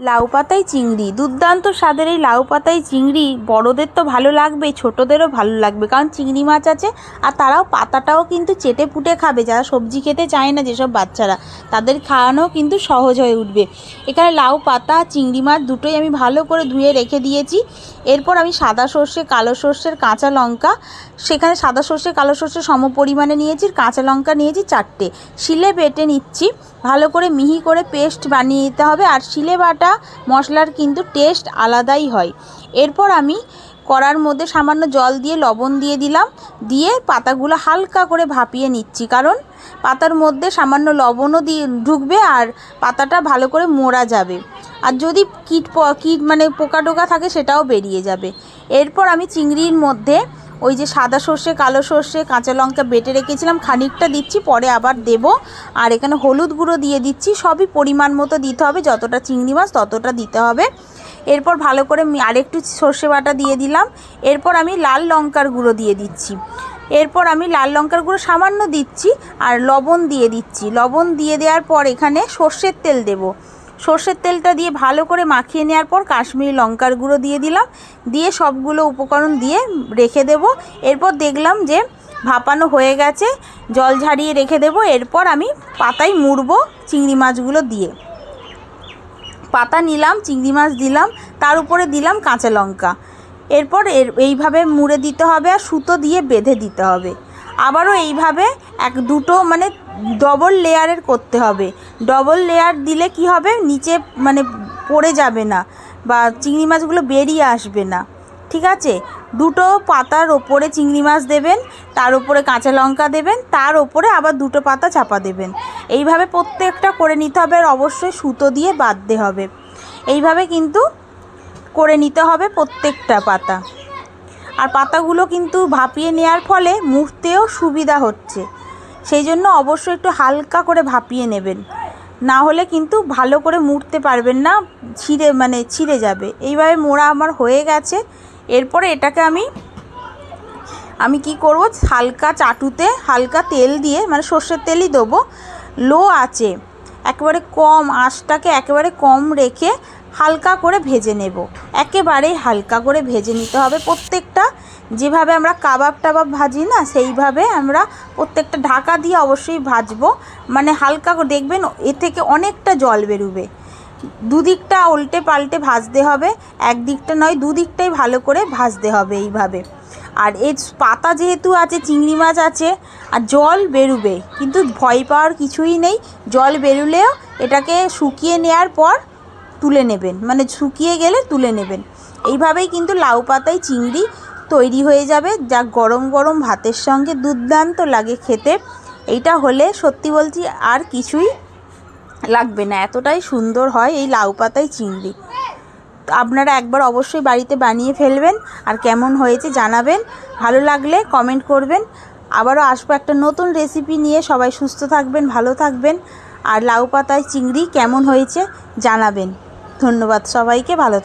লাউ পাতায় চিংড়ি। দুর্দান্ত স্বাদের এই লাউ পাতায় চিংড়ি। বড়দের তো ভালো লাগবেই ছোটোদেরও ভালো লাগবে। কারণ চিংড়ি মাছ আছে, আর তারাও পাতাটাও কিন্তু চেটে পুটে খাবে। যারা সবজি খেতে চায় না যেসব বাচ্চারা, তাদের খাওয়ানো কিন্তু সহজ হয়ে উঠবে। এখানে লাউ পাতা, চিংড়ি মাছ দুটোই আমি ভালো করে ধুয়ে রেখে দিয়েছি। এরপর আমি সাদা সর্ষে, কালো সর্ষের কাঁচা লঙ্কা, সেখানে সাদা সর্ষে, কালো সর্ষে সম পরিমাণে নিয়েছি কাঁচা লঙ্কা নিয়েছি চারটে। শিলে বেটে নিচ্ছি। ভালো করে মিহি করে পেস্ট বানিয়ে নিতে হবে। আর শিলে বাটা মশলার কিন্তু টেস্ট আলাদাই হয়। এরপর আমি কড়ার মধ্যে সামান্য জল দিয়ে লবণ দিয়ে দিলাম। দিয়ে পাতাগুলো হালকা করে ভাপিয়ে নিচ্ছি। কারণ পাতার মধ্যে সামান্য লবণও দিয়ে ঢুকবে আর পাতাটা ভালো করে মোড়া যাবে। আর যদি কীট কীট মানে পোকা টোকা থাকে সেটাও বেরিয়ে যাবে। এরপর আমি চিংড়ির মধ্যে ওই যে সাদা সর্ষে, কালো সর্ষে, কাঁচা লঙ্কা বেটে রেখেছিলাম, খানিকটা দিচ্ছি, পরে আবার দেব। আর এখানে হলুদ গুঁড়ো দিয়ে দিচ্ছি, সবই পরিমাণ মতো দিতে হবে, যতটা চিংড়ি মাছ ততটা দিতে হবে। এরপর ভালো করে আরেকটু সর্ষে বাটা দিয়ে দিলাম। এরপর আমি লাল লঙ্কার গুঁড়ো দিয়ে দিচ্ছি। এরপর আমি লাল লঙ্কার গুঁড়ো সামান্য দিচ্ছি, আর লবণ দিয়ে দিচ্ছি। লবণ দিয়ে দেওয়ার পর এখানে সর্ষের তেল দেবো। সর্ষের তেলটা দিয়ে ভালো করে মাখিয়ে নেওয়ার পর কাশ্মীরি লঙ্কার গুঁড়ো দিয়ে দিলাম। দিয়ে সবগুলো উপকরণ দিয়ে রেখে দেব। এরপর দেখলাম যে ভাপানো হয়ে গেছে। জল ঝাড়িয়ে রেখে দেব। এরপর আমি পাতায় মুড়বো চিংড়ি মাছগুলো দিয়ে। পাতা নিলাম, চিংড়ি মাছ দিলাম, তার উপরে দিলাম কাঁচা লঙ্কা। এরপর এর, এইভাবে মুড়ে দিতে হবে আর সুতো দিয়ে বেঁধে দিতে হবে। আবারও এইভাবে এক দুটো মানে ডবল লেয়ারের করতে হবে। ডবল লেয়ার দিলে কি হবে? নিচে মানে পড়ে যাবে না বা চিংড়ি মাছগুলো বেরিয়ে আসবে না। ঠিক আছে? দুটো পাতার ওপরে চিংড়ি মাছ দেবেন, তার উপরে কাঁচা লঙ্কা দেবেন, তার ওপরে আবার দুটো পাতা চাপা দেবেন। এইভাবে প্রত্যেকটা করে নিতে হবে আর অবশ্যই সুতো দিয়ে বাঁধতে হবে। এইভাবে কিন্তু করে নিতে হবে প্রত্যেকটা পাতা। আর পাতাগুলো কিন্তু ভাপিয়ে নেওয়ার ফলে মুড়তেও সুবিধা হচ্ছে। সেই জন্য অবশ্যই একটু হালকা করে ভাপিয়ে নেবেন। না হলে কিন্তু ভালো করে মুড়তে পারবেন না, ছিঁড়ে মানে ছিঁড়ে যাবে। এইভাবে মোড়া আমার হয়ে গেছে। এরপরে এটাকে আমি আমি কি করব? হালকা চাটুতে হালকা তেল দিয়ে মানে সর্ষের তেলই দেবো। লো আছে একেবারে কম আঁচটাকে একেবারে কম রেখে হালকা করে ভেজে নেব। একেবারেই হালকা করে ভেজে নিতে হবে। প্রত্যেকটা যেভাবে আমরা কাবাব টাবাব ভাজি না, সেইভাবে আমরা প্রত্যেকটা ঢাকা দিয়ে অবশ্যই ভাজবো। মানে হালকা করে, দেখবেন এ থেকে অনেকটা জল বেরোবে। দুদিকটা উল্টে পাল্টে ভাজতে হবে। একদিকটা নয়, দুদিকটাই ভালো করে ভাজতে হবে এইভাবে। আর এর পাতা যেহেতু আছে, চিংড়ি মাছ আছে, আর জল বেরোবে। কিন্তু ভয় পাওয়ার কিছুই নেই। জল বেরুলেও এটাকে শুকিয়ে নেওয়ার পর তুলে নেবেন। মানে শুকিয়ে গেলে তুলে নেবেন। এইভাবেই কিন্তু লাউ পাতায় চিংড়ি তৈরি হয়ে যাবে, যা গরম গরম ভাতের সঙ্গে দুর্দান্ত লাগে খেতে। এইটা হলে সত্যি বলছি আর কিছুই লাগবে না, এতটাই সুন্দর হয় এই লাউ পাতায় চিংড়ি। আপনারা একবার অবশ্যই বাড়িতে বানিয়ে ফেলবেন আর কেমন হয়েছে জানাবেন। ভালো লাগলে কমেন্ট করবেন। আবারও আসব একটা নতুন রেসিপি নিয়ে। সবাই সুস্থ থাকবেন, ভালো থাকবেন। আর লাউ পাতায় চিংড়ি কেমন হয়েছে জানাবেন। ধন্যবাদ সবাইকে ভালো